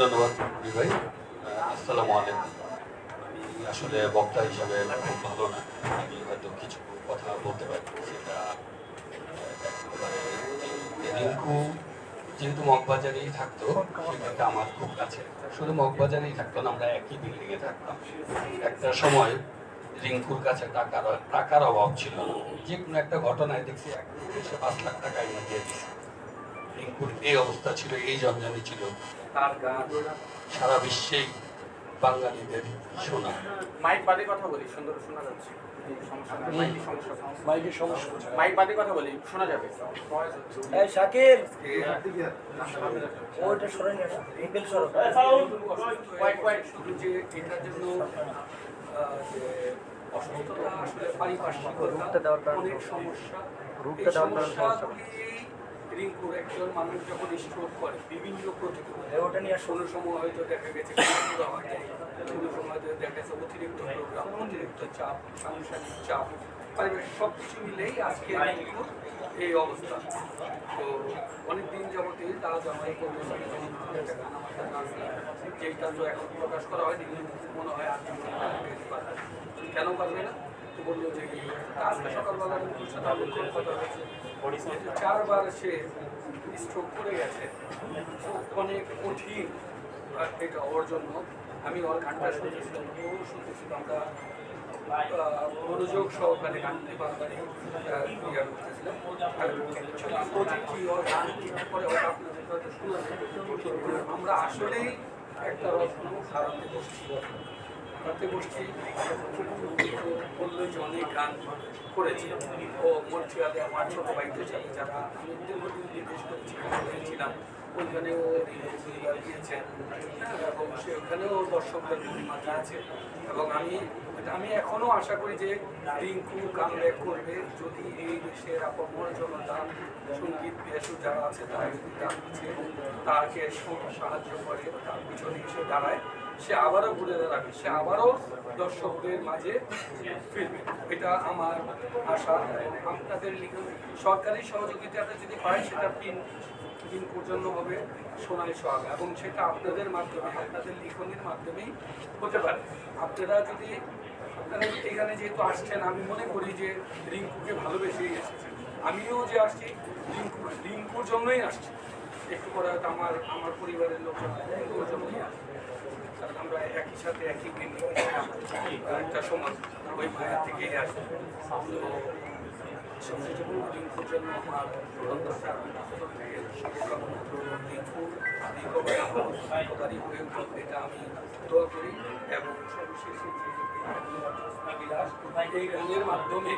ধন্যবাদ ভাই। আসসালামু আলাইকুম। আমি আসলে বক্তা হিসাবে খুব ভালো না। আমি হয়তো কিছু কথা বলতে পারি সেটা রিঙ্কু যেহেতু মগবাজারেই থাকতো সেটা আমার খুব কাছে। শুধু মগবাজারেই থাকতো না, আমরা একই বিল্ডিংয়ে থাকতাম। একটা সময় রিঙ্কুর কাছে টাকার টাকার অভাব ছিল। যে কোনো একটা ঘটনায় দেখছি এক সে পাঁচ লাখ টাকা এনে দিয়ে দিচ্ছে রিঙ্কুর এই অবস্থা ছিল এই জঞ্জানি ছিল। তার গান। সারা বিশ্বেই বাঙালিদের শোনা। মাইক বাদে কথা বলি সুন্দর শোনা যাচ্ছে। মাইক বাদে কথা বলি শোনা যাবে। এই শাকিল! ওইটা সরে নিয়ে আসো। এঙ্গেল সরো। কয়েক কয়েক। শুধু যে এটার জন্য অসুস্থতা আসলে পারিপার্শ্বিক রুটটা দেওয়ার কারণে অনেক সমস্যা। রুটটা এই দেওয়ার কারণে সমস্যাগুলি রিঙ্কুর একজন মানুষ যখন স্ট্রোক করে, বিভিন্ন প্রতিকূল এই ওটা নিয়ে কোনো সময় হয়তো দেখা গেছে কোনো সময় হয়তো দেখা গেছে অতিরিক্ত প্রোগ্রাম অতিরিক্ত চাপ, সাংসারিক চাপ পারিবারিক সব কিছু মিলেই আজকে এই অবস্থা। তো অনেক দিন যাবতীয় তারা জামাই যেটা এখন প্রকাশ করা হয়নি মনে হয় আর। কেন পারবে না? বলল যে আজকে সকালবেলা কথা হয়েছে চারবার সে স্ট্রোক করে গেছে। অনেক কঠিন এটা ওর জন্য আমি ওর গানটা শুনতেছিলাম ও শুনতেছিল আমরা মনোযোগ সহকারে গানটি বারবার ক্লিয়ার করতেছিলাম। কি ওর গান করে ওটা আপনাদের আমরা আসলেই একটা রত্ন হারাতে বসছি হারাতে বসছি বলল যে অনেক গান করেছে। ও মন্ত্রিয়ালে আমার ছোট ভাইদের সাথে যারা আমি দীর্ঘদিন বিদেশ করেছিলাম ওইখানেও রিভিউগুলো দিয়েছে হ্যাঁ, এবং সে ওখানেও দর্শকদের মাঝে আছে। এবং আমি আমি এখনও আশা করি যে রিঙ্কু কাম ব্যাক করবে। যদি এই দেশের আপমর জনতা সংগীত বিয়াসু যারা আছে তারা যদি তার পিছিয়ে তাকে সহ- সাহায্য করে তার পিছনে এসে দাঁড়ায়। সে আবারও ঘুরে দাঁড়াবে সে আবারও দর্শকদের মাঝে ফিরবে। এটা আমার আশা। আপনাদের সরকারি সহযোগিতাটা যদি পাই সেটা তিন দিন পর্যন্ত হবে সোনালি সোহাগ এবং সেটা আপনাদের মাধ্যমে, আপনাদের লিখনের মাধ্যমেই হতে পারে। আপনারা যদি, আপনারা এখানে যেহেতু আসছেন, আমি মনে করি যে রিঙ্কুকে ভালোবেসেই এসেছেন। আমিও যে আসছি, রিঙ্কু, রিঙ্কুর জন্যই আসছি। একটু পরে হয়তো আমার আমার পরিবারের লোকজন রিঙ্কুর জন্যই কারণ আমরা একই সাথে একই একটা সময় ওই মায়ের থেকেই আসি হয়ে এটা আমি দোয়া করি এবং এই গানের মাধ্যমে